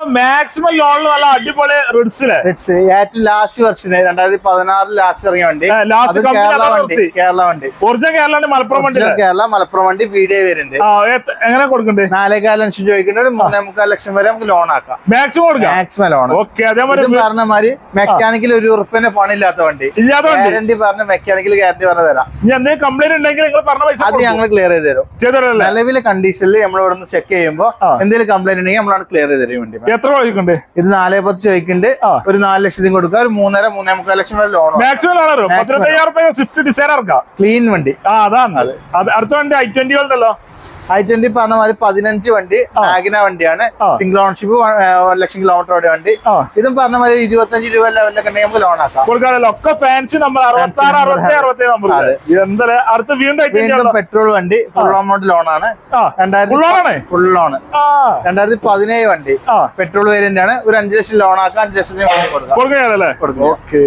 Maximum ലോണിൽ നല്ല അടിപൊളി റിഡ്സിലെ റിഡ്സ് ഏറ്റവും ലാസ്റ്റ് വർഷം രണ്ടായിരത്തി പതിനാറിൽ ലാസ്റ്റ് ഇറങ്ങിയ വണ്ടി. കേരള വണ്ടി കേരള വണ്ടി. ഒറിജിനൽ കേരള മലപ്പുറം വണ്ടി കേരള മലപ്പുറം വണ്ടി വീഡിയോ വരുന്നുണ്ട്. എങ്ങനെ കൊടുക്കണ്ടേ? നാലേകാൽ ലക്ഷം ചോദിക്കേണ്ട ഒരു മൂന്നേ മുക്കാൽ ലക്ഷം വരെ നമുക്ക് ലോൺ ആക്കാം. മാക്സിമം കൊടുക്കാം? മാക്സിമം ലോൺ ഓക്കെ അതേപോലെ പറഞ്ഞ മാതിരി മെക്കാനിക്കൽ ഒരു ഉറുപ്പിന്റെ പണിയില്ലാത്ത വണ്ടി. വണ്ടി? ഗ്യാരണ്ടി പറഞ്ഞ മെക്കാനിക്കൽ ഗ്യാരണ്ടി പറഞ്ഞ തരാം. എന്തെങ്കിലും കംപ്ലൈന്റ് ഉണ്ടെങ്കിൽ നിങ്ങൾ പറഞ്ഞ പൈസ അത് ഞങ്ങൾ ക്ലിയർ ചെയ്ത് തരും. നിലവിലെ കണ്ടീഷനിൽ നമ്മൾ ഇവിടെ നിന്ന് ചെക്ക് ചെയ്യുമ്പോൾ എന്തെങ്കിലും കംപ്ലൈന്റ് ഉണ്ടെങ്കിൽ നമ്മളാണ് ക്ലിയർ ചെയ്ത് തരും വണ്ടി. എത്ര ചോദിക്കണ്ട് ഇത് നാലേ പത്ത് ചോദിക്കുന്നുണ്ട്. ഒരു നാല് ലക്ഷത്തിന് കൊടുക്കുക ഒരു മൂന്നര മൂന്നേ മുക്കാൽ ലക്ഷം വരെ ലോൺ മാക്സിമം ലോൺ പത്തിരത്തയ്യായിരം സ്വിഫ്റ്റ് ഡിസൈർ ഇറക്കാം. ക്ലീൻ വണ്ടി. ആ അതാണ്. അത്. അടുത്ത വണ്ടി ഐ ട്വന്റി ഉണ്ടല്ലോ. ഐ ട്വന്റി പറഞ്ഞ മാതിരി പതിനഞ്ച് വണ്ടി മാഗ്ന വണ്ടിയാണ്. സിംഗിൾ ഓൺഷിപ്പ് ഒരു ലക്ഷം കിലോമീറ്റർ ഓടിയ വണ്ടി. ഇതും പറഞ്ഞ മാതിരി ഇരുപത്തഞ്ച് രൂപ ലെവലിലൊക്കെ നമുക്ക് ലോൺ ആക്കാം. കൊടുക്കാനല്ലോ? ഒക്കെ ഫാൻസ് നമ്മൾ അറുപത്തി ആറ് അറുപത്തി അറുപത്തി നമ്പർ അതെ. എന്താ അടുത്ത വീണ്ടും പെട്രോൾ വണ്ടി ഫുൾ എമൗണ്ട് ലോൺ ആണ്. രണ്ടായിരത്തി? ഫുൾ ലോൺ രണ്ടായിരത്തി പതിനേഴ് വണ്ടി. പെട്രോൾ വേരിയന്റ് ആണ്. ഒരു അഞ്ച് ലക്ഷം ലോൺ ആക്കാം അഞ്ച് ലക്ഷം കൊടുക്കാം. കൊടുക്കാനല്ലേ കൊടുക്കാം ഓക്കെ